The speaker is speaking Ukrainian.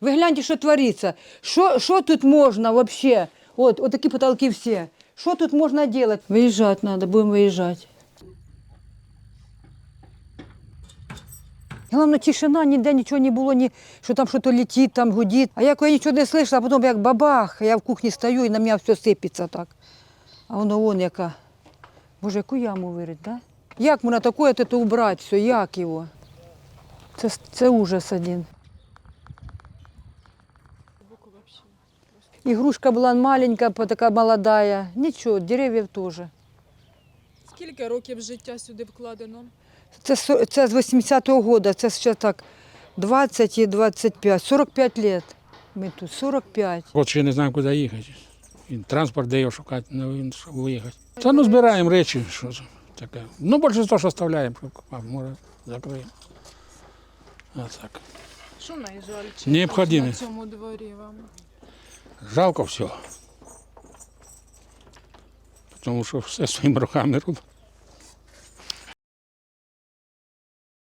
Ви гляньте, що твориться. Що, що тут можна вообще? От, от такі потолки всі. Що тут можна робити? Виїжджати треба, будемо виїжджати. Головне, тишина, ніде нічого не було, ні, що там щось летить, там гудить. А я коли нічого не слышала, а потім як бабах, я в кухні стою і на мене все сипеться так. А воно вон яка. Боже, яку яму вирить, да? Як можна таке убрати все, як його? Це, це ужас один. Игрушка была маленькая, по- такая молодая. Ничего, деревьев тоже. Скільки років життя сюди вкладено? Це, со- це з 80-го года, це ще так 20 і 25, 45 лет. Ми тут 45. От ще не знаємо, куди їхати. І транспорт, де його шукати, ну, щоб виїхати. Та ну збираємо речі, що таке. Ну, більше того, що оставляємо, щоб а, може закриємо. А так. Що найжальче Необхідне. на цьому дворі вам? Жалко всього. Тому що все своїми руками робимо.